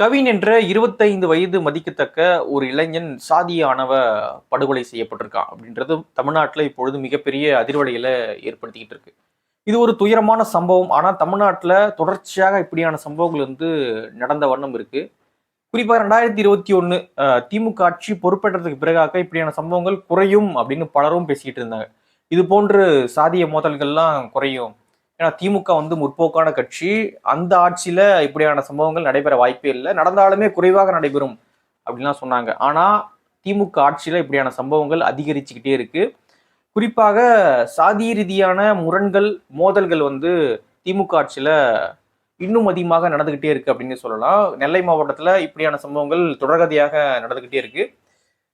கவின் என்ற இருபத்தைந்து வயது மதிக்கத்தக்க ஒரு இளைஞன் சாதியானவ படுகொலை செய்யப்பட்டிருக்கான் அப்படின்றது தமிழ்நாட்டில் இப்பொழுது மிகப்பெரிய அதிர்வலையில ஏற்படுத்திக்கிட்டு இருக்கு. இது ஒரு துயரமான சம்பவம். ஆனால் தமிழ்நாட்டில் தொடர்ச்சியாக இப்படியான சம்பவங்கள் வந்து நடந்த வண்ணம் இருக்கு. குறிப்பாக ரெண்டாயிரத்தி இருபத்தி ஒன்று திமுக ஆட்சி பொறுப்பேற்றதுக்கு பிறகாக இப்படியான சம்பவங்கள் குறையும் அப்படின்னு பலரும் பேசிக்கிட்டு இருந்தாங்க. இது போன்று சாதிய மோதல்கள்லாம் குறையும். ஏன்னா திமுக வந்து முற்போக்கான கட்சி. அந்த ஆட்சியில இப்படியான சம்பவங்கள் நடைபெற வாய்ப்பே இல்லை. நடந்தாலுமே குறைவாக நடைபெறும் அப்படின்லாம் சொன்னாங்க. ஆனா திமுக ஆட்சியில இப்படியான சம்பவங்கள் அதிகரிச்சுக்கிட்டே இருக்கு. குறிப்பாக சாதி ரீதியான முரண்கள் மோதல்கள் வந்து திமுக ஆட்சியில இன்னும் அதிகமாக நடந்துகிட்டே இருக்கு அப்படின்னு சொல்லலாம். நெல்லை மாவட்டத்துல இப்படியான சம்பவங்கள் தொடர்கதையாக நடந்துகிட்டே இருக்கு.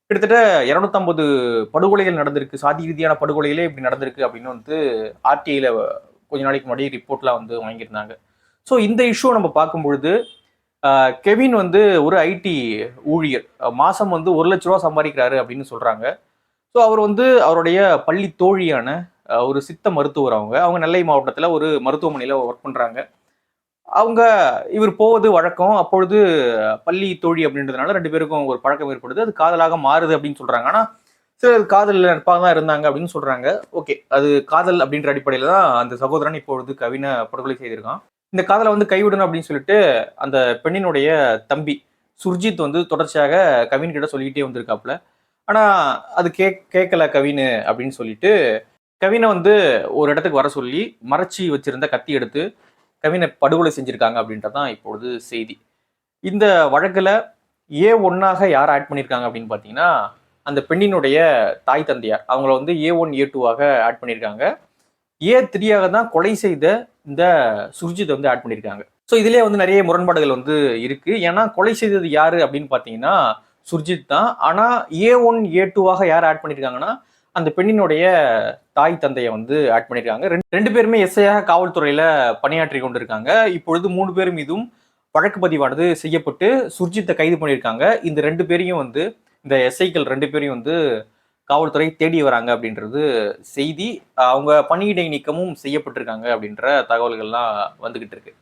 கிட்டத்தட்ட இரநூத்தம்பது படுகொலைகள் நடந்திருக்கு. சாதி ரீதியான படுகொலைகளே இப்படி நடந்திருக்கு அப்படின்னு வந்து ஆர்டிஐல கொஞ்ச நாளைக்கு முன்னாடி ரிப்போர்ட்லாம் வந்து வாங்கியிருந்தாங்க. ஸோ இந்த இஷ்யூ நம்ம பார்க்கும்பொழுது கெவின் வந்து ஒரு ஐடி ஊழியர். மாதம் வந்து ஒரு லட்ச ரூபா சம்பாதிக்கிறாரு அப்படின்னு சொல்கிறாங்க ஸோ அவர் வந்து அவருடைய பள்ளி தோழியான ஒரு சித்த மருத்துவர் அவங்க. அவங்க நெல்லை மாவட்டத்தில் ஒரு மருத்துவமனையில் ஒர்க் பண்ணுறாங்க அவங்க இவர் போவது வழக்கம். அப்பொழுது பள்ளி தோழி அப்படின்றதுனால ரெண்டு பேருக்கும் ஒரு பழக்கம் ஏற்படுது. அது காதலாக மாறுது அப்படின்னு சொல்கிறாங்க ஆனால் சிலர் காதல் நட்பாக தான் இருந்தாங்க அப்படின்னு சொல்றாங்க. ஓகே அது காதல் அப்படின்ற அடிப்படையில தான் அந்த சகோதரன் இப்பொழுது கவினை படுகொலை செய்திருக்கான். இந்த காதலை வந்து கைவிடணும் அப்படின்னு சொல்லிட்டு அந்த பெண்ணினுடைய தம்பி சுர்ஜித் வந்து தொடர்ச்சியாக கவின் கிட்ட சொல்லிக்கிட்டே வந்திருக்காப்புல. ஆனா அது கே கேட்கல கவின் அப்படின்னு சொல்லிட்டு கவினை வந்து ஒரு இடத்துக்கு வர சொல்லி மறைச்சி வச்சிருந்த கத்தி எடுத்து கவினை படுகொலை செஞ்சிருக்காங்க அப்படின்றதான் இப்பொழுது செய்தி. இந்த வழக்குல ஏ ஒன்னாக யார் ஆட் பண்ணியிருக்காங்க அப்படின்னு பார்த்தீங்கன்னா அந்த பெண்ணினுடைய தாய் தந்தையார். அவங்கள வந்து ஏ ஒன் ஏ டூவாக ஆட் பண்ணியிருக்காங்க. ஏ த்ரீயாக தான் கொலை செய்த இந்த சுர்ஜித் வந்து ஆட் பண்ணியிருக்காங்க. ஸோ இதுலேயே வந்து நிறைய முரண்பாடுகள் வந்து இருக்குது ஏன்னா கொலை செய்தது யார் அப்படின்னு பார்த்தீங்கன்னா சுர்ஜித் தான். ஆனால் ஏ ஒன் ஏ டூவாக யார் ஆட் பண்ணியிருக்காங்கன்னா அந்த பெண்ணினுடைய தாய் தந்தையை வந்து ஆட் பண்ணியிருக்காங்க. ரெண்டு ரெண்டு பேருமே எஸ்ஐயாக காவல்துறையில் பணியாற்றி கொண்டிருக்காங்க. இப்பொழுது மூணு பேர் மீதும் வழக்கு பதிவானது செய்யப்பட்டு சுர்ஜித்தை கைது பண்ணியிருக்காங்க. இந்த ரெண்டு பேரையும் வந்து இந்த எஸ்ஐக்கள் ரெண்டு பேரையும் வந்து காவல்துறை தேடி வராங்க அப்படின்றது செய்தி. அவங்க பணியிடை நீக்கமும் செய்யப்பட்டிருக்காங்க அப்படின்ற தகவல்கள்லாம் வந்துகிட்டு இருக்கு.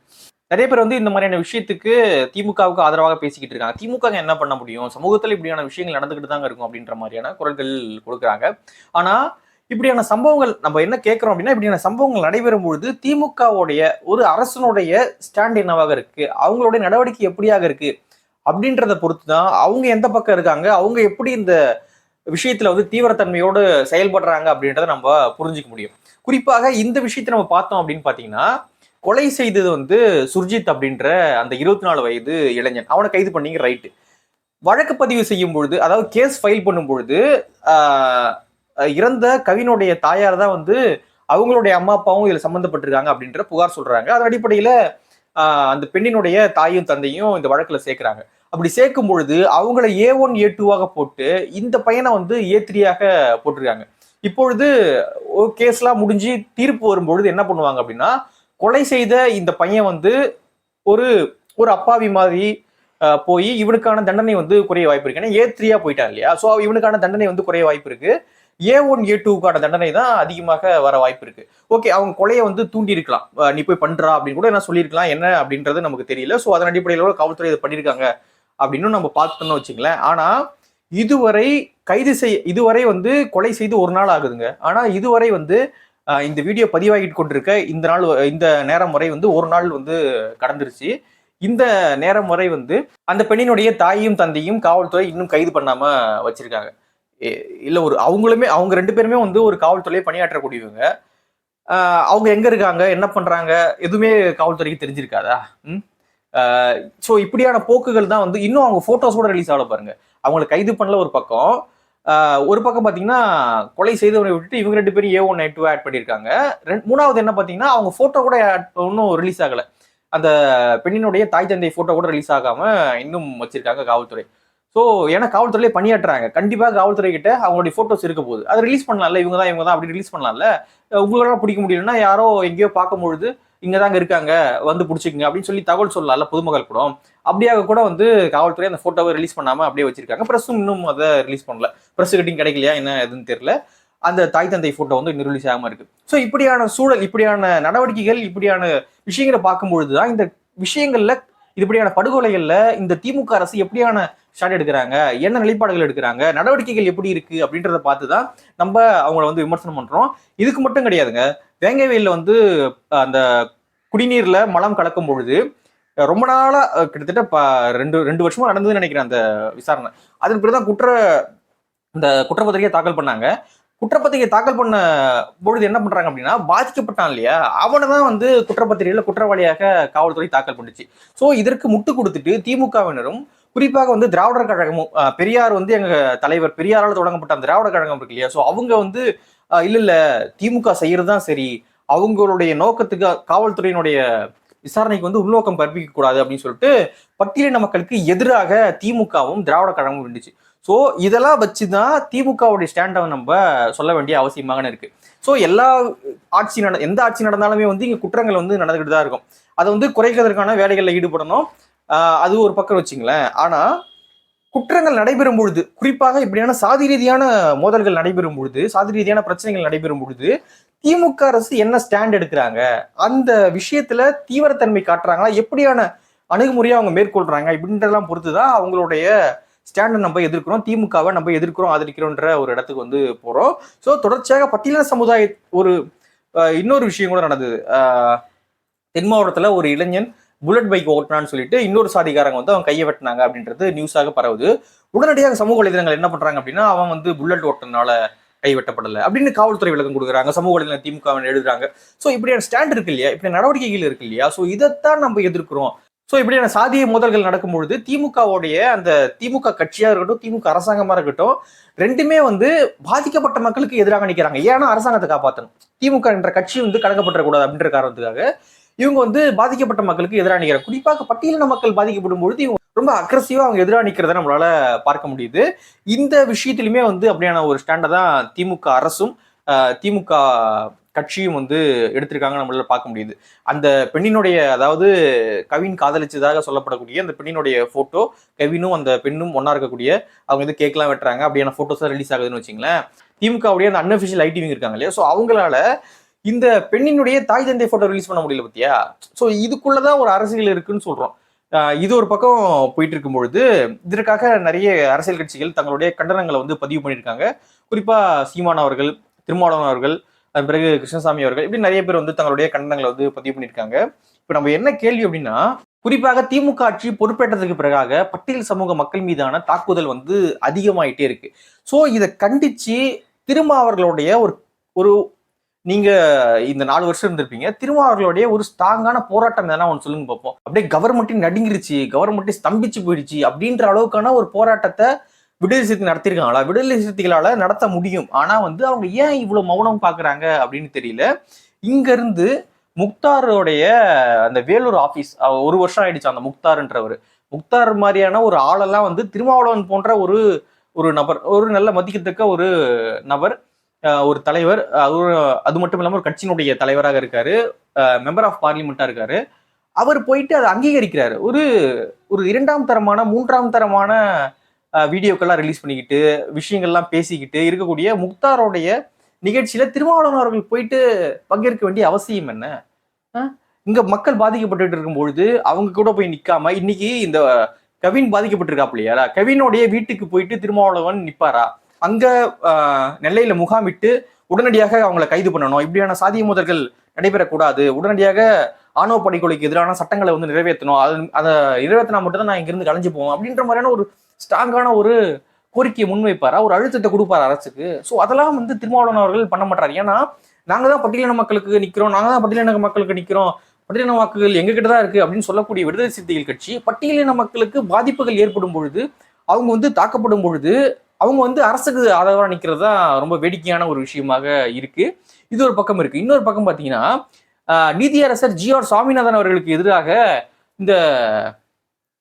நிறைய பேர் வந்து இந்த மாதிரியான விஷயத்துக்கு திமுகவுக்கு ஆதரவாக பேசிக்கிட்டு இருக்காங்க. திமுக என்ன பண்ண முடியும்? சமூகத்தில் இப்படியான விஷயங்கள் நடந்துகிட்டு தாங்க இருக்கும் அப்படின்ற மாதிரியான குரல்கள் கொடுக்குறாங்க. ஆனா இப்படியான சம்பவங்கள் நம்ம என்ன கேட்குறோம் அப்படின்னா இப்படியான சம்பவங்கள் நடைபெறும் பொழுது திமுகவுடைய ஒரு அரசனுடைய ஸ்டாண்ட் என்னவாக இருக்கு? அவங்களுடைய நடவடிக்கை எப்படியாக இருக்குது அப்படின்றத பொறுத்து தான் அவங்க எந்த பக்கம் இருக்காங்க அவங்க எப்படி இந்த விஷயத்துல வந்து தீவிரத்தன்மையோடு செயல்படுறாங்க அப்படின்றத நம்ம புரிஞ்சுக்க முடியும். குறிப்பாக இந்த விஷயத்தை நம்ம பார்த்தோம் அப்படின்னு பார்த்தீங்கன்னா கொலை செய்தது வந்து சுர்ஜித் அப்படின்ற அந்த இருபத்தி நாலு வயது இளைஞன். அவனை கைது பண்ணிங்க ரைட்டு வழக்கு பதிவு செய்யும் பொழுது அதாவது கேஸ் ஃபைல் பண்ணும் பொழுது இறந்த கவினுடைய தாயார் தான் வந்து அவங்களுடைய அம்மா அப்பாவும் இதில் சம்மந்தப்பட்டிருக்காங்க அப்படின்ற புகார் சொல்றாங்க. அதன் அடிப்படையில் அந்த பெண்ணினுடைய தாயும் தந்தையும் இந்த வழக்கில் சேர்க்கிறாங்க. அப்படி சேர்க்கும் பொழுது அவங்கள ஏ ஒன் ஏ டூவாக போட்டு இந்த பையனை வந்து ஏ த்ரீயாக போட்டிருக்காங்க. இப்பொழுது கேஸ்லாம் முடிஞ்சு தீர்ப்பு வரும்பொழுது என்ன பண்ணுவாங்க அப்படின்னா கொலை செய்த இந்த பையன் வந்து ஒரு ஒரு அப்பாவி மாதிரி போய் இவனுக்கான தண்டனை வந்து குறைய வாய்ப்பு இருக்கு. ஏன்னா ஏ த்ரீயா போயிட்டான் இல்லையா? ஸோ இவனுக்கான தண்டனை வந்து குறைய வாய்ப்பு இருக்கு. ஏ ஒன் ஏ டூக்கான தண்டனை தான் அதிகமாக வர வாய்ப்பு இருக்கு. ஓகே அவங்க கொலையை வந்து தூண்டி இருக்கலாம் நீ போய் பண்றா அப்படின்னு கூட என்ன சொல்லியிருக்கலாம். என்ன அப்படின்றது நமக்கு தெரியல. ஸோ அதன் அடிப்படையில் கூட காவல்துறை இதை பண்ணியிருக்காங்க. அப்படின்னு நம்ம பார்த்தோம்னு வச்சுங்களேன் ஆனா இதுவரை கைது செய் இதுவரை வந்து கொலை செய்து ஒரு நாள் ஆகுதுங்க. ஆனா இதுவரை வந்து இந்த வீடியோ பதிவாகிட்டு கொண்டிருக்க இந்த நாள் வ- இந்த நேரம் வரை வந்து ஒரு நாள் வந்து கடந்துருச்சு. இந்த நேரம் வரை வந்து அந்த பெண்ணினுடைய தாயும் தந்தையும் காவல்துறை இன்னும் கைது பண்ணாம வச்சிருக்காங்க. இல்லை ஒரு அவங்களுமே அவங்க ரெண்டு பேருமே வந்து ஒரு காவல்துறையை பணியாற்றக்கூடியவங்க. அவங்க எங்க இருக்காங்க என்ன பண்றாங்க எதுவுமே காவல்துறைக்கு தெரிஞ்சிருக்காதா? ம்? ஸோ இப்படியான போக்குகள் தான் வந்து இன்னும் அவங்க ஃபோட்டோஸ் கூட ரிலீஸ் ஆகல பாருங்க. அவங்களை கைது பண்ணல ஒரு பக்கம். ஒரு பக்கம் பார்த்தீங்கன்னா கொலை செய்தவரை விட்டுட்டு இவங்க ரெண்டு பேரும் ஏ ஒன் டூ ஆட் பண்ணியிருக்காங்க. ரெண்டு மூணாவது என்ன பார்த்தீங்கன்னா அவங்க ஃபோட்டோ கூட இன்னும் ரிலீஸ் ஆகலை. அந்த பெண்ணினுடைய தாய் தந்தை ஃபோட்டோ கூட ரிலீஸ் ஆகாமல் இன்னும் வச்சிருக்காங்க காவல்துறை. ஸோ ஏன்னா காவல்துறையிலே பணியாற்றுறாங்க. கண்டிப்பாக காவல்துறை கிட்ட அவங்களுடைய ஃபோட்டோஸ் இருக்க போகுது. அதை ரிலீஸ் பண்ணலாம்ல இவங்க தான் இவங்க தான் அப்படி ரிலீஸ் பண்ணலாம்ல. அஹ் பிடிக்க முடியலன்னா யாரோ எங்கேயோ பார்க்கும்பொழுது இங்கதாங்க இருக்காங்க வந்து பிடிச்சிக்கங்க அப்படின்னு சொல்லி தகவல் சொல்லலாம்ல பொதுமக்கள் கூட. அப்படியாக கூட வந்து காவல்துறை அந்த போட்டோவை ரிலீஸ் பண்ணாம அப்படியே வச்சிருக்காங்க. ப்ரெஸ்ஸும் இன்னும் அதை ரிலீஸ் பண்ணல. ப்ரெஸ் கட்டிங் கிடைக்கலையா என்ன எதுன்னு தெரியல. அந்த தாய் தந்தை போட்டோ வந்து இன்னும் ரிலீஸ் ஆகாம இருக்கு. ஸோ இப்படியான சூழல் இப்படியான நடவடிக்கைகள் இப்படியான விஷயங்களை பார்க்கும்பொழுது தான் இந்த விஷயங்கள்ல இப்படியான படுகொலைகள்ல இந்த திமுக அரசு எப்படியான ஷாட் எடுக்கிறாங்க என்ன நிலைப்பாடுகள் எடுக்கிறாங்க நடவடிக்கைகள் எப்படி இருக்கு அப்படின்றத பார்த்து தான் நம்ம அவங்கள வந்து விமர்சனம் பண்றோம். இதுக்கு மட்டும் கிடையாதுங்க. வேங்கைவெளியில வந்து அந்த குடிநீரில் மலம் கலக்கும் பொழுது ரொம்ப நாளா கிட்டத்தட்ட ப- ரெண்டு ரெண்டு வருஷமா நடந்ததுன்னு நினைக்கிறேன் அந்த விசாரணை. அதன் பிறகுதான் குற்ற இந்த குற்றப்பத்திரிகை தாக்கல் பண்ணாங்க. குற்றப்பத்திரிகை தாக்கல் பண்ண பொழுது என்ன பண்றாங்க அப்படின்னா பாதிக்கப்பட்டான் இல்லையா? அவனை தான் வந்து குற்றப்பத்திரிகையில குற்றவாளியாக காவல்துறை தாக்கல் பண்ணுச்சு. ஸோ இதற்கு முட்டு கொடுத்துட்டு திமுகவினரும் குறிப்பாக வந்து திராவிடர் கழகமும் பெரியார் வந்து எங்க தலைவர் பெரியாரால் தொடங்கப்பட்ட அந்த திராவிட கழகம் இருக்கு இல்லையா? ஸோ அவங்க வந்து இல்ல இல்ல திமுக செய்யறது தான் சரி. அவங்களுடைய நோக்கத்துக்கு காவல்துறையினுடைய விசாரணைக்கு வந்து உள்நோக்கம் கற்பிக்க கூடாது அப்படின்னு சொல்லிட்டு பட்டியலின மக்களுக்கு எதிராக திமுகவும் திராவிட கழகமும் இருந்துச்சு ஸோ இதெல்லாம் வச்சு தான் திமுகவுடைய ஸ்டாண்டை நம்ம சொல்ல வேண்டிய அவசியமாக இருக்கு. ஸோ எல்லா ஆட்சி நட எந்த ஆட்சி நடந்தாலுமே வந்து இங்கே குற்றங்கள் வந்து நடந்துகிட்டு தான் இருக்கும். அதை வந்து குறைக்கிறதுக்கான வேலைகளில் ஈடுபடணும். அது ஒரு பக்கம் வச்சுங்களேன். ஆனால் குற்றங்கள் நடைபெறும் பொழுது குறிப்பாக இப்படியான சாதி ரீதியான மோதல்கள் நடைபெறும் பொழுது சாதி ரீதியான பிரச்சனைகள் நடைபெறும் பொழுது திமுக அரசு என்ன ஸ்டாண்ட் எடுக்கிறாங்க? அந்த விஷயத்துல தீவிரத்தன்மை காட்டுறாங்களா? எப்படியான அணுகுமுறையை அவங்க மேற்கொள்றாங்க? இப்படின்றதெல்லாம் பொறுத்து தான் அவங்களுடைய ஸ்டாண்டை நம்ம எதிர்க்கிறோம் திமுகவை நம்ம எதிர்க்கிறோம் ஆதரிக்கிறோன்ற ஒரு இடத்துக்கு வந்து போறோம். ஸோ தொடர்ச்சியாக பட்டியலின சமுதாய ஒரு இன்னொரு விஷயம் கூட நடந்தது. தென் மாவட்டத்தில் ஒரு இளைஞன் புல்லட் பைக் ஓட்டினான்னு சொல்லிட்டு இன்னொரு சாதிக்காரங்க வந்து அவன் கையை வெட்டினாங்க அப்படின்றது நியூஸாக பரவுது. உடனடியாக சமூக வலைதளங்கள் என்ன பண்றாங்க அப்படின்னா அவன் வந்து புல்லட் ஓட்டினால கை வெட்டப்படலை அப்படின்னு காவல்துறை விளக்கம் கொடுக்குறாங்க. சமூக வலைதளம் திமுக எழுதுறாங்க. ஸோ இப்படியான ஸ்டாண்ட் இருக்கு இல்லையா? இப்படி நடவடிக்கைகள் இருக்கு இல்லையா? ஸோ இதைத்தான் நம்ம எதிர்க்கிறோம். ஸோ இப்படியான சாதிய மோதல்கள் நடக்கும்பொழுது திமுகவுடைய அந்த திமுக கட்சியாக இருக்கட்டும் திமுக அரசாங்கமாக இருக்கட்டும் ரெண்டுமே வந்து பாதிக்கப்பட்ட மக்களுக்கு எதிராக நிற்கிறாங்க ஏன்னா அரசாங்கத்தை காப்பாற்றணும் திமுக என்ற கட்சி வந்து கலக்கப்பட்டுறக்கூடாது அப்படின்ற காரணத்துக்காக இவங்க வந்து பாதிக்கப்பட்ட மக்களுக்கு எதிராக நிற்கிறாங்க குறிப்பாக பட்டியலின மக்கள் பாதிக்கப்படும் பொழுது இவங்க ரொம்ப அக்ரஸிவா அவங்க எதிராக நிற்கிறத நம்மளால பார்க்க முடியுது. இந்த விஷயத்திலுமே வந்து அப்படியான ஒரு ஸ்டாண்டை தான் திமுக அரசும் திமுக கட்சியும் வந்து எடுத்திருக்காங்க நம்மளால பார்க்க முடியுது. அந்த பெண்ணினுடைய அதாவது கவின் காதலிச்சதாக சொல்லப்படக்கூடிய அந்த பெண்ணினுடைய போட்டோ கவினும் அந்த பெண்ணும் ஒன்னா இருக்கக்கூடிய அவங்க வந்து கேக்லாம் வெட்டுறாங்க. அப்படியான போட்டோஸ் ரிலீஸ் ஆகுதுன்னு வச்சுங்களேன். திமுகவுடைய அந்த அன்அஃபிஷியல் ஐடிவிங் இருக்காங்க இல்லையா? ஸோ அவங்களால இந்த பெண்ணினுடைய தாய் தந்தை போட்டோ ரிலீஸ் பண்ண முடியல பத்தியா? ஸோ இதுக்குள்ளதான் ஒரு அரசியல் இருக்குன்னு சொல்றோம். இது ஒரு பக்கம் போயிட்டு இருக்கும் பொழுது இதற்காக நிறைய அரசியல் கட்சிகள் தங்களுடைய கண்டனங்களை வந்து பதிவு பண்ணியிருக்காங்க. குறிப்பா சீமான் அவர்கள் திருமாவளவன் அவர்கள் அதன் பிறகு கிருஷ்ணசாமி அவர்கள் இப்படி நிறைய பேர் வந்து தங்களுடைய கண்டனங்களை வந்து பதிவு பண்ணியிருக்காங்க. இப்போ நம்ம என்ன கேள்வி அப்படின்னா குறிப்பாக திமுக ஆட்சி பொறுப்பேற்றதுக்கு பிறகாக பட்டியல் சமூக மக்கள் மீதான தாக்குதல் வந்து அதிகமாயிட்டே இருக்கு. ஸோ இதை கண்டிச்சு திருமாவர்களுடைய ஒரு ஒரு நீங்க இந்த நாலு வருஷம் இருந்திருப்பீங்க. திருமாவர்களுடைய ஒரு ஸ்ட்ராங்கான போராட்டம் எதனா ஒன்று சொல்லுங்க பார்ப்போம் அப்படியே கவர்மெண்ட்டையும் நடுங்கிருச்சு கவர்மெண்ட்டே ஸ்தம்பிச்சு போயிடுச்சு அப்படின்ற அளவுக்கான ஒரு போராட்டத்தை விடுதலை சிறுத்தை நடத்திருக்காங்களா விடுதலை சிறுத்தைகளால நடத்த முடியும். ஆனா வந்து அவங்க ஏன் இவ்வளவு மௌனம் பாக்குறாங்க அப்படின்னு தெரியல. இங்க இருந்து முக்தாரோடைய அந்த வேலூர் ஆபீஸ் ஒரு வருஷம் ஆயிடுச்சு அந்த முக்தார்ன்றவர். முக்தார் மாதிரியான ஒரு ஆளெல்லாம் வந்து திருமாவளவன் போன்ற ஒரு ஒரு நபர் ஒரு நல்ல மதிக்கத்தக்க ஒரு நபர் ஒரு தலைவர் அவர் அது மட்டும் இல்லாமல் ஒரு கட்சியினுடைய தலைவராக இருக்காரு. மெம்பர் ஆஃப் பார்லிமெண்ட்டாக இருக்காரு. அவர் போயிட்டு அதை அங்கீகரிக்கிறாரு. ஒரு ஒரு இரண்டாம் தரமான மூன்றாம் தரமான வீடியோக்கள்லாம் வீடியோக்கெல்லாம் ரிலீஸ் பண்ணிக்கிட்டு விஷயங்கள்லாம் பேசிக்கிட்டு இருக்கக்கூடிய முக்தாரோடைய நிகழ்ச்சியில திருமாவளவன் அவர்கள் போயிட்டு பங்கேற்க வேண்டிய அவசியம் என்ன? இங்க மக்கள் பாதிக்கப்பட்டுட்டு இருக்கும் பொழுது அவங்க கூட போய் நிக்காம இன்னைக்கு இந்த கவின் பாதிக்கப்பட்டிருக்காப்லையா கவினுடைய வீட்டுக்கு போயிட்டு திருமாவளவன் நிப்பாரா? அங்க நெல்லையில முகாமிட்டு உடனடியாக அவங்கள கைது பண்ணணும். இப்படியான சாதிய மோதல்கள் நடைபெறக்கூடாது. உடனடியாக ஆணவ படுகொலைக்கு எதிரான சட்டங்களை வந்து நிறைவேற்றணும். அது அதை நிறைவேற்றினா மட்டும்தான் நான் இங்கிருந்து கலைஞ்சு போவோம் அப்படின்ற மாதிரியான ஒரு ஸ்ட்ராங்கான ஒரு கோரிக்கையை முன்வைப்பாரா? ஒரு அழுத்தத்தை கொடுப்பாரு அரசுக்கு? ஸோ அதெல்லாம் வந்து திருமாவளவன் அவர்கள் பண்ண மாட்டாரு. ஏன்னா நாங்க தான் பட்டியலின மக்களுக்கு நிற்கிறோம் நாங்க தான் பட்டியலின மக்களுக்கு நிற்கிறோம் பட்டியலின வாக்குகள் எங்க தான் இருக்கு அப்படின்னு சொல்லக்கூடிய விடுதலை சிறுத்தைகள் கட்சி பட்டியலின மக்களுக்கு பாதிப்புகள் ஏற்படும் பொழுது அவங்க வந்து தாக்கப்படும் பொழுது அவங்க வந்து அரசுக்கு ஆதரவாக நிற்கிறது தான் ரொம்ப வேடிக்கையான ஒரு விஷயமாக இருக்கு. இது ஒரு பக்கம் இருக்கு. இன்னொரு பக்கம் பார்த்தீங்கன்னா நீதியரசர் ஜி ஆர் சுவாமிநாதன் அவர்களுக்கு எதிராக இந்த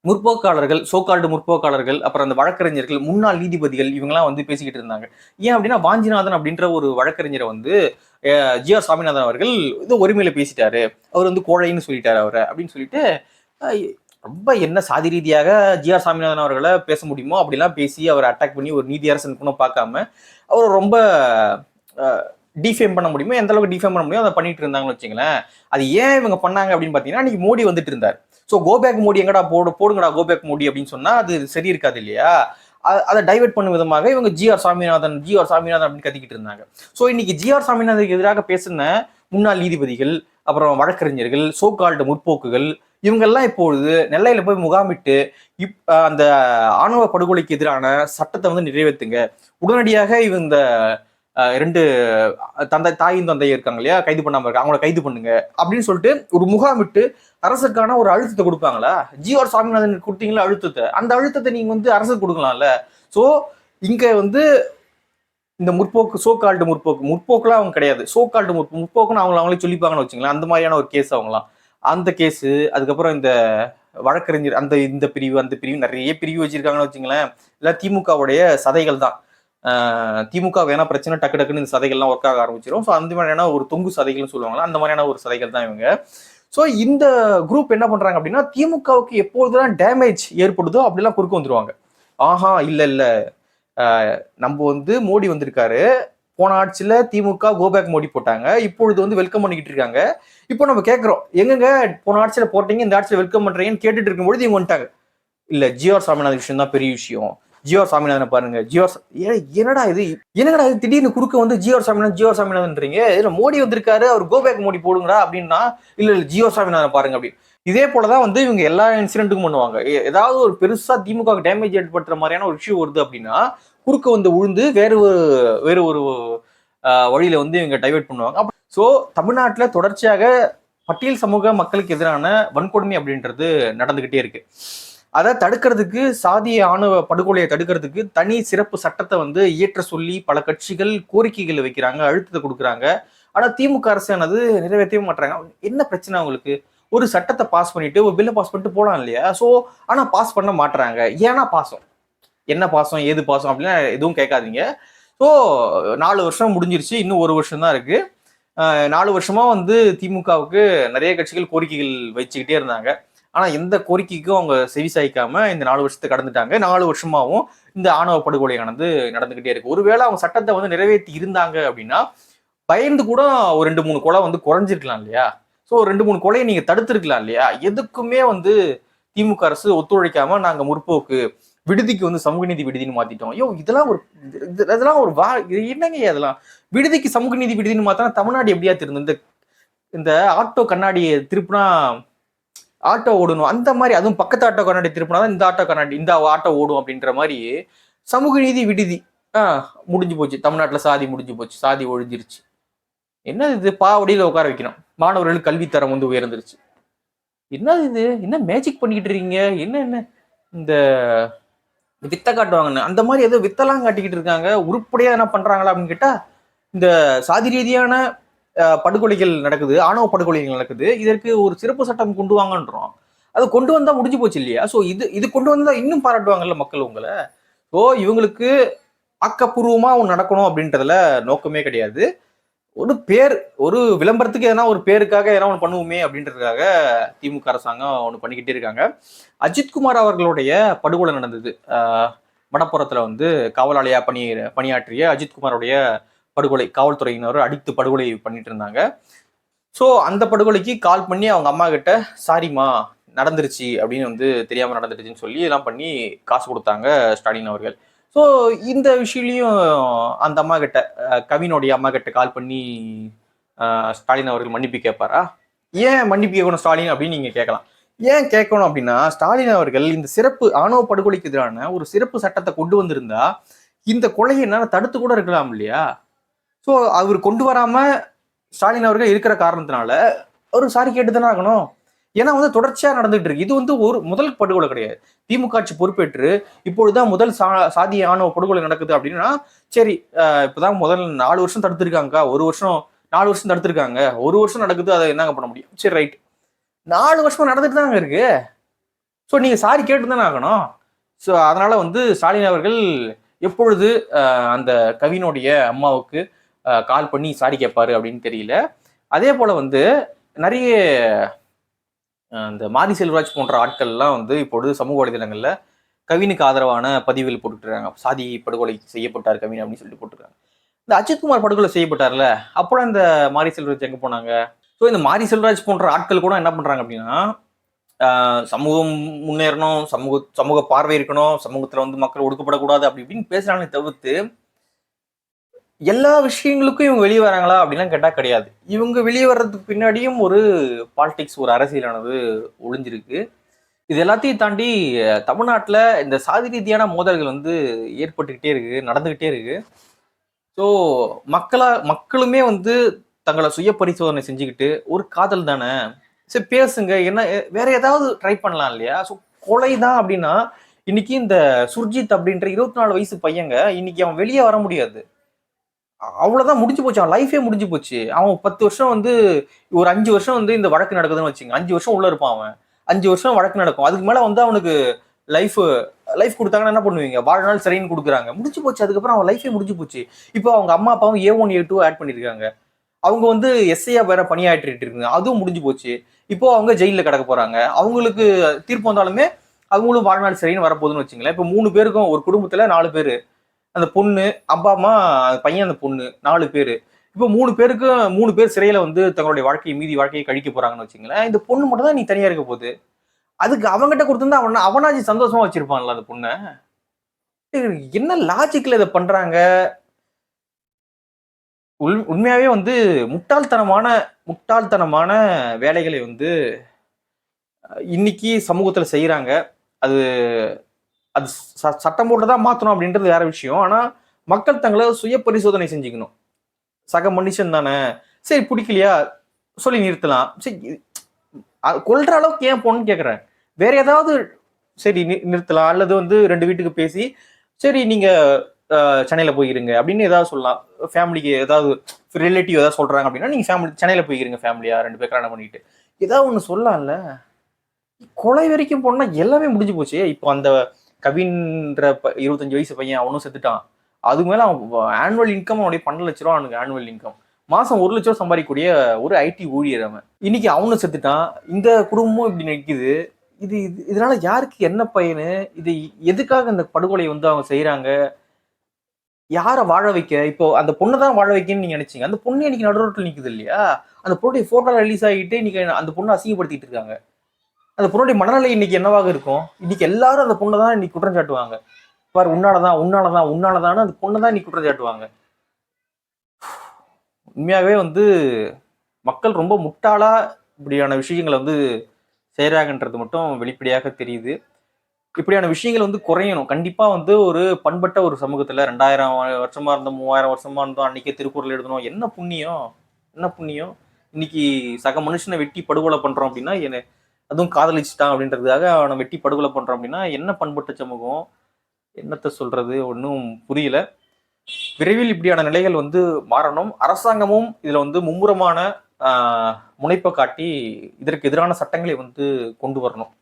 முற்போக்காளர்கள் சோகால்டு முற்போக்காளர்கள் அப்புறம் அந்த வழக்கறிஞர்கள் முன்னாள் நீதிபதிகள் இவங்கெல்லாம் வந்து பேசிக்கிட்டு இருந்தாங்க. ஏன் அப்படின்னா வாஞ்சிநாதன் அப்படின்ற ஒரு வழக்கறிஞரை வந்து ஜி ஆர் சுவாமிநாதன் அவர்கள் இது ஒருமையில பேசிட்டாரு. அவர் வந்து கோழைன்னு சொல்லிட்டாரு அவரை அப்படின்னு சொல்லிட்டு ரொம்ப என்ன சாதி ரீதியாக ஜி ஆர் சாமிநாதன் அவர்களை பேச முடியுமோ அப்படிலாம் பேசி அவரை அட்டாக் பண்ணி ஒரு நீதியரசன் கூட பார்க்காம அவர் ரொம்ப டிஃபேம் பண்ண முடியுமோ எந்த அளவுக்கு டிஃபேம் பண்ண முடியும் அதை பண்ணிட்டு இருந்தாங்கன்னு வச்சுங்களேன் அது ஏன் இவங்க பண்ணாங்க அப்படின்னு பார்த்தீங்கன்னா அன்றைக்கி மோடி வந்துட்டு இருந்தார். ஸோ கோபேக் மோடி எங்கடா போடு போடுங்கடா கோபேக் மோடி அப்படின்னு சொன்னால் அது சரி இருக்காது இல்லையா? அதை டைவெர்ட் பண்ணும் விதமாக இவங்க ஜிஆர் சாமிநாதன் ஜிஆர் சாமிநாதன் அப்படின்னு கத்திக்கிட்டு இருந்தாங்க. ஸோ இன்னைக்கு ஜிஆர் சாமிநாதனுக்கு எதிராக பேசின முன்னாள் நீதிபதிகள் அப்புறம் வழக்கறிஞர்கள் சோகால்டு முற்போக்குகள் இவங்கெல்லாம் இப்பொழுது நெல்லையில போய் முகாமிட்டு இப் அந்த ஆணவ படுகொலைக்கு எதிரான சட்டத்தை வந்து நிறைவேற்றுங்க உடனடியாக இவங்க இந்த ரெண்டு தந்தை தாயும் தந்தை இருக்காங்க இல்லையா? கைது பண்ணாம இருக்காங்க. அவங்கள கைது பண்ணுங்க அப்படின்னு சொல்லிட்டு ஒரு முகாமிட்டு அரசுக்கான ஒரு அழுத்தத்தை கொடுப்பாங்களா? ஜிஆர் சாமிநாதன் கொடுத்தீங்களா அழுத்தத்தை? அந்த அழுத்தத்தை நீங்க வந்து அரசுக்கு கொடுக்கலாம்ல. ஸோ இங்க வந்து இந்த முற்போக்கு சோக்கால்டு முற்போக்கு முற்போக்குலாம் அவங்க கிடையாது. சோக்கால்டு முற்போக்கு முற்போக்குன்னு அவங்க அவங்களே சொல்லிப்பாங்கன்னு வச்சுங்களேன். அந்த மாதிரியான ஒரு கேஸ் அவங்களாம் அந்த கேஸு அதுக்கப்புறம் இந்த வழக்கறிஞர் அந்த இந்த பிரிவு அந்த பிரிவு நிறைய பிரிவு வச்சிருக்காங்கன்னு வச்சுங்களேன் இல்லை திமுகவுடைய சதைகள் தான். திமுக வேணா பிரச்சனை டக்கு டக்குன்னு இந்த சதைகள்லாம் ஒர்க் ஆக ஆரம்பிச்சிடும் ஸோ அந்த மாதிரியான ஒரு தொங்கு சதைகள்னு சொல்லுவாங்களா அந்த மாதிரியான ஒரு சதைகள் தான் இவங்க. ஸோ இந்த குரூப் என்ன பண்றாங்க அப்படின்னா திமுகவுக்கு எப்பொழுதெல்லாம் டேமேஜ் ஏற்படுதோ அப்படிலாம் குறுக்க வந்துருவாங்க. ஆஹா இல்லை இல்லை. நம்ம வந்து மோடி வந்திருக்காரு. போன ஆட்சியில் திமுக கோபேக் மோடி போட்டாங்க. இப்பொழுது வந்து வெல்கம் பண்ணிக்கிட்டு இருக்காங்க. இப்போ நம்ம கேட்குறோம் எங்கங்க போன ஆட்சியில் போட்டீங்க இந்த ஆட்சியில் வெல்கம் பண்ணுறீங்கன்னு கேட்டுட்டு இருக்கும்பொழுது இவங்க வந்துட்டாங்க. இல்லை ஜிஆர் சாமிநாதன் விஷயம் தான் பெரிய விஷயம். ஜிஆர் சாமிநாதனை பாருங்க. ஜிஆர் ஏ- என்னடா இது? என்னடா இது? திடீர்னு குறுக்க வந்து ஜிஆர் சாமிநாதன் ஜியோ சாமிநாதன்றீங்க? இதில் மோடி வந்திருக்காரு அவர் கோபேக் மோடி போடுங்கடா அப்படின்னா இல்லை இல்லை ஜியோ சாமிநாதன் பாருங்க அப்படின்னு. இதே போலதான் வந்து இவங்க எல்லா இன்சிடென்ட்டுக்கும் பண்ணுவாங்க. ஏ- ஏதாவது ஒரு பெருசா திமுக டேமேஜ் ஏற்படுத்துற மாதிரியான ஒரு இஷ்யூ வருது அப்படின்னா குறுக்க வந்து உழுந்து வேறு ஒரு வேறு ஒரு வழியில வந்து இவங்க டைவெர்ட் பண்ணுவாங்க. ஸோ தமிழ்நாட்டில் தொடர்ச்சியாக பட்டியல் சமூக மக்களுக்கு எதிரான வன்கொடுமை அப்படின்றது நடந்துகிட்டே இருக்கு. அதை தடுக்கிறதுக்கு சாதிய ஆணவ படுகொலையை தடுக்கிறதுக்கு தனி சிறப்பு சட்டத்தை வந்து இயற்ற சொல்லி பல கட்சிகள் கோரிக்கைகளை வைக்கிறாங்க அழுத்தத்தை கொடுக்குறாங்க. ஆனால் திமுக அரசானது நிறைவேற்றவே மாட்டாங்க என்ன பிரச்சனை அவங்களுக்கு? ஒரு சட்டத்தை பாஸ் பண்ணிட்டு ஒரு பில்லை பாஸ் பண்ணிட்டு போகலாம் இல்லையா? ஸோ ஆனால் பாஸ் பண்ண மாட்டுறாங்க ஏன்னா பாசம் என்ன பாசம் ஏது பாசம் அப்படின்னா எதுவும் கேட்காதீங்க. ஸோ நாலு வருஷம் முடிஞ்சிருச்சு. இன்னும் ஒரு வருஷம் தான் இருக்கு. நாலு வருஷமா வந்து திமுகவுக்கு நிறைய கட்சிகள் கோரிக்கைகள் வச்சுக்கிட்டே இருந்தாங்க. ஆனா எந்த கோரிக்கைக்கும் அவங்க செவி சாய்க்காம இந்த நாலு வருஷத்தை கடந்துட்டாங்க. நாலு வருஷமாவும் இந்த ஆணவ படுகொலையானது நடந்துகிட்டே இருக்கு. ஒருவேளை அவங்க சட்டத்தை வந்து நிறைவேற்றி இருந்தாங்க அப்படின்னா பயந்து கூட ஒரு ரெண்டு மூணு கொலை வந்து குறைஞ்சிருக்கலாம் இல்லையா? ஸோ ரெண்டு மூணு கொலையை நீங்க தடுத்துருக்கலாம் இல்லையா? எதுக்குமே வந்து திமுக அரசு ஒத்துழைக்காம நாங்க முற்போக்கு விடுதிக்கு வந்து சமூக நீதி விடுதின்னு மாத்திட்டோம். ஐயோ இதெல்லாம் ஒரு இதெல்லாம் ஒரு வா என்னங்க அதெல்லாம்? விடுதிக்கு சமூக நீதி விடுதின்னு மாத்தினா தமிழ்நாடு எப்படியா திருந்தோம்? இந்த இந்த ஆட்டோ கண்ணாடியை திருப்பினா ஆட்டோ ஓடணும். அந்த மாதிரி அதுவும் பக்கத்து ஆட்டோ கண்ணாடி திருப்பினா தான் இந்த ஆட்டோ கண்ணாடி இந்த ஆட்டோ ஓடும் அப்படின்ற மாதிரி சமூக நீதி விடுதி ஆ முடிஞ்சு போச்சு. தமிழ்நாட்டில் சாதி முடிஞ்சு போச்சு. சாதி ஒழிஞ்சிருச்சு. என்ன இது? பாவடியில் உட்கார வைக்கணும். மாணவர்களுக்கு கல்வித்தரம் வந்து உயர்ந்துருச்சு. என்னது இது? என்ன மேஜிக் பண்ணிக்கிட்டு இருக்கீங்க? என்ன என்ன? இந்த வித்தை காட்டுவாங்கன்னு. அந்த மாதிரி ஏதோ வித்தெல்லாம் காட்டிக்கிட்டு இருக்காங்க. உருப்படியாக என்ன பண்ணுறாங்களா அப்படின்னு கேட்டால் இந்த சாதி ரீதியான படுகொலைகள் நடக்குது. ஆணவ படுகொலைகள் நடக்குது. இதற்கு ஒரு சிறப்பு சட்டம் கொண்டு வாங்கன்றோம். அது கொண்டு வந்தால் முடிஞ்சு போச்சு இல்லையா? ஸோ இது இது கொண்டு வந்தால் இன்னும் பாராட்டுவாங்கல்ல மக்கள் உங்களை? ஸோ இவங்களுக்கு ஆக்கப்பூர்வமாக ஒன்று நடக்கணும் அப்படின்றதுல நோக்கமே கிடையாது. ஒரு பேர் ஒரு விளம்பரத்துக்கு எதனா ஒரு பேருக்காக எதனா ஒன்று பண்ணுவோமே அப்படின்றதுக்காக திமுக அரசாங்கம் ஒன்று பண்ணிக்கிட்டே இருக்காங்க. அஜித்குமார் அவர்களுடைய படுகொலை நடந்தது. மடப்புறத்தில் வந்து காவலாளியாக பணி பணியாற்றிய அஜித்குமாரோடைய படுகொலை காவல்துறையினர் அடித்து படுகொலை பண்ணிட்டு இருந்தாங்க. ஸோ அந்த படுகொலைக்கு கால் பண்ணி அவங்க அம்மா கிட்ட சாரிம்மா நடந்துருச்சு அப்படின்னு வந்து தெரியாமல் நடந்துருச்சுன்னு சொல்லி எல்லாம் பண்ணி காசு கொடுத்தாங்க ஸ்டாலின் அவர்கள். ஸோ இந்த விஷயலையும் அந்த அம்மா கிட்ட கவினுடைய அம்மா கிட்ட கால் பண்ணி ஸ்டாலின் அவர்கள் மன்னிப்பு கேட்பாரா? ஏன் மன்னிப்பு கேட்கணும் ஸ்டாலின் அப்படின்னு நீங்க கேட்கலாம். ஏன் கேட்கணும் அப்படின்னா ஸ்டாலின் அவர்கள் இந்த சிறப்பு ஆணவ படுகொலைக்கு எதிரான ஒரு சிறப்பு சட்டத்தை கொண்டு வந்திருந்தா இந்த கொலையை என்னால் தடுத்து கூட இருக்கலாம் இல்லையா? ஸோ அவர் கொண்டு வராம ஸ்டாலின் அவர்கள் இருக்கிற காரணத்தினால ஒரு சாரி கேட்டு தானே ஆகணும். ஏன்னா வந்து தொடர்ச்சியா நடந்துட்டு இருக்கு. இது வந்து ஒரு முதல் படுகொலை கிடையாது. திமுக ஆட்சி பொறுப்பேற்று இப்பொழுதுதான் முதல் சா சாதிய ஆணவ படுகொலை நடக்குது அப்படின்னா சரி இப்பதான் முதல் நாலு வருஷம் தடுத்திருக்காங்கக்கா ஒரு வருஷம் நாலு வருஷம் தடுத்திருக்காங்க. ஒரு வருஷம் நடக்குது அதை என்னங்க பண்ண முடியும்? சரி ரைட் நாலு வருஷமா நடந்துட்டு தாங்க இருக்கு. ஸோ நீங்க சாரி கேட்டு தானே ஆகணும். ஸோ அதனால வந்து ஸ்டாலின் அவர்கள் எப்பொழுது அந்த கவினுடைய அம்மாவுக்கு கால் பண்ணி சாரி கேட்பாரு அப்படின்னு தெரியல. அதே போல வந்து நிறைய இந்த மாரி செல்வராஜ் போன்ற ஆட்கள்லாம் வந்து இப்பொழுது சமூக வலைதளங்களில் கவினுக்கு ஆதரவான பதிவுகள் போட்டுருக்காங்க சாதி படுகொலை செய்யப்பட்டார் கவின் அப்படின்னு சொல்லிட்டு போட்டுருக்காங்க. இந்த அஜித்குமார் படுகொலை செய்யப்பட்டார்ல அப்புறம் இந்த மாரி செல்வராஜ் எங்கே போனாங்க? ஸோ இந்த மாரி செல்வராஜ் போன்ற ஆட்கள் கூட என்ன பண்ணுறாங்க அப்படின்னா சமூகம் முன்னேறணும் சமூக சமூக பார்வை இருக்கணும் சமூகத்தில் வந்து மக்கள் ஒடுக்கப்படக்கூடாது அப்படி இப்படின்னு பேசுகிறாங்களே தவிர்த்து எல்லா விஷயங்களுக்கும் இவங்க வெளியே வராங்களா அப்படிலாம் கேட்டால் கிடையாது. இவங்க வெளியே வர்றதுக்கு பின்னாடியும் ஒரு பாலிடிக்ஸ் ஒரு அரசியலானது ஒளிஞ்சிருக்கு. இது எல்லாத்தையும் தாண்டி தமிழ்நாட்டில் இந்த சாதி ரீதியான மோதல்கள் வந்து ஏற்பட்டுக்கிட்டே இருக்கு நடந்துக்கிட்டே இருக்கு. ஸோ மக்களா மக்களுமே வந்து தங்களை சுய பரிசோதனை செஞ்சுக்கிட்டு ஒரு காதல் தானே? சரி பேசுங்க. என்ன வேற ஏதாவது ட்ரை பண்ணலாம் இல்லையா? ஸோ கொலை தான் அப்படின்னா இன்னைக்கு இந்த சுர்ஜித் அப்படின்ற இருபத்தி நாலு வயசு பையங்க இன்னைக்கு அவன் வெளியே வர முடியாது. அவ்வளோதான் முடிஞ்சு போச்சு. அவன் லைஃபே முடிஞ்சு போச்சு. அவன் பத்து வருஷம் வந்து ஒரு அஞ்சு வருஷம் வந்து இந்த வழக்கு நடக்குதுன்னு வச்சுங்க அஞ்சு வருஷம் உள்ள இருப்பான் அவன். அஞ்சு வருஷம் வழக்கு நடக்கும். அதுக்கு மேலே வந்து அவனுக்கு லைஃப் லைஃப் கொடுத்தாங்கன்னா என்ன பண்ணுவீங்க? வாழ்நாள் சரின்னு கொடுக்குறாங்க. முடிஞ்சு போச்சு. அதுக்கப்புறம் அவன் லைஃபே முடிஞ்சு போச்சு. இப்போ அவங்க அம்மா அப்பாவும் A one A two add பண்ணியிருக்காங்க. அவங்க வந்து எஸ்ஐயா வேற பணியாற்றிட்டு இருக்காங்க அதுவும் முடிஞ்சு போச்சு. இப்போ அவங்க ஜெயிலில் கிடக்க போறாங்க. அவங்களுக்கு தீர்ப்பு வந்தாலுமே அவங்களும் வாழ்நாள் சரின்னு வரப்போகுதுன்னு வச்சுங்களேன் இப்போ மூணு பேருக்கும் ஒரு குடும்பத்தில் நாலு பேர். அந்த பொண்ணு அப்பா அம்மா அந்த பையன் அந்த பொண்ணு நாலு பேர். இப்போ மூணு பேருக்கு மூணு பேர் சிறையில் வந்து தங்களுடைய வாழ்க்கையை மீதி வாழ்க்கையை கழிக்க போறாங்கன்னு வச்சுங்களேன் இந்த பொண்ணு மட்டும் தான் நீ தனியாக இருக்க போகுது. அதுக்கு அவங்ககிட்ட கொடுத்துருந்தா அவன அவனாச்சு சந்தோஷமா வச்சிருப்பான்ல அந்த பொண்ணை? என்ன லாஜிக்கில் இதை பண்றாங்க? உள் உண்மையாகவே வந்து முட்டாள்தனமான முட்டாள்தனமான வேலைகளை வந்து இன்னைக்கு சமூகத்தில் செய்கிறாங்க அது அது ச- சட்டம் போட்டு தான் மாற்றணும் அப்படின்றது வேற விஷயம். ஆனால் மக்கள் தங்களை சுய பரிசோதனை செஞ்சுக்கணும். சக மனுஷன் தானே. சரி பிடிக்கலையா? சொல்லி நிறுத்தலாம். சரி இது- கொல்ற அளவுக்கு ஏன் போகணும்னு கேட்குறேன் வேற ஏதாவது சரி நிறுத்தலாம். அல்லது வந்து ரெண்டு வீட்டுக்கு பேசி சரி நீங்கள் சென்னையில் போயிருங்க அப்படின்னு ஏதாவது சொல்லலாம். ஃபேமிலிக்கு ஏதாவது ரிலேட்டிவ் ஏதாவது சொல்கிறாங்க அப்படின்னா நீங்கள் ஃபேமிலி சென்னையில் போயிருங்க ஃபேமிலியாக ரெண்டு பேர் கல்யாணம் பண்ணிட்டு. ஏதாவது ஒன்று சொல்லலாம்ல. கொலை வரைக்கும் போனால் எல்லாமே முடிஞ்சு போச்சு. இப்போ அந்த கவின்ற ப- இருபத்தஞ்சு வயசு பையன் அவனும் செத்துட்டான். அதுக்கு மேலே அவன் ஆனுவல் இன்கம் அவனுடைய பன்னெண்டு லட்ச ரூபா அவனுக்கு ஆனுவல் இன்கம் மாதம் ஒரு லட்சம் ரூபா சம்பாதிக்கக்கூடிய ஒரு ஐடி ஊழியர் அவன். இன்னைக்கு அவனும் செத்துட்டான். இந்த குடும்பமும் இப்படி நிற்கிது இது இது- இதனால யாருக்கு என்ன பயனு? இது எதுக்காக இந்த படுகொலை வந்து அவங்க செய்கிறாங்க யாரை வாழ வைக்க? இப்போ அந்த பொண்ணை தான் வாழ வைக்கன்னு நீங்க நினைச்சீங்க. அந்த பொண்ணு இன்னைக்கு நடுரோட்டில் நிற்குது இல்லையா? அந்த பொண்ணுடைய போட்டோ ரிலீஸ் ஆகிட்டு இன்னைக்கு அந்த பொண்ணை அசிங்கப்படுத்திட்டு இருக்காங்க. அந்த பொண்ணுடைய மனநிலை இன்னைக்கு என்னவாக இருக்கும்? இன்னைக்கு எல்லாரும் அந்த பொண்ணை தான் இன்னைக்கு குற்றம் சாட்டுவாங்க. பாரு உன்னாலதான் உன்னாலதான் உன்னாலதான் அந்த பொண்ணை தான் இன்னைக்கு குற்றம் சாட்டுவாங்க. உண்மையாகவே வந்து மக்கள் ரொம்ப முட்டாளா இப்படியான விஷயங்களை வந்து செய்கிறாங்கன்றது மட்டும் வெளிப்படையாக தெரியுது. இப்படியான விஷயங்கள் வந்து குறையணும். கண்டிப்பாக வந்து ஒரு பண்பட்ட ஒரு சமூகத்தில் ரெண்டாயிரம் வருஷமாக இருந்தோம் மூவாயிரம் வருஷமாக இருந்தோம் அன்னைக்கே திருக்குறள் எழுதணும். என்ன புண்ணியம்? என்ன புண்ணியம்? இன்னைக்கு சக மனுஷனை வெட்டி படுகொலை பண்ணுறோம் அப்படின்னா என்ன அதுவும் காதலிச்சிட்டான் அப்படின்றதுக்காக அவனை வெட்டி படுகொலை பண்ணுறான் அப்படின்னா என்ன பண்பட்ட சமூகம்? என்னத்தை சொல்கிறது ஒன்றும் புரியல. விரைவில் இப்படியான நிலைகள் வந்து மாறணும். அரசாங்கமும் இதில் வந்து மும்முரமான முனைப்பை காட்டி இதற்கு எதிரான சட்டங்களை வந்து கொண்டு வரணும்.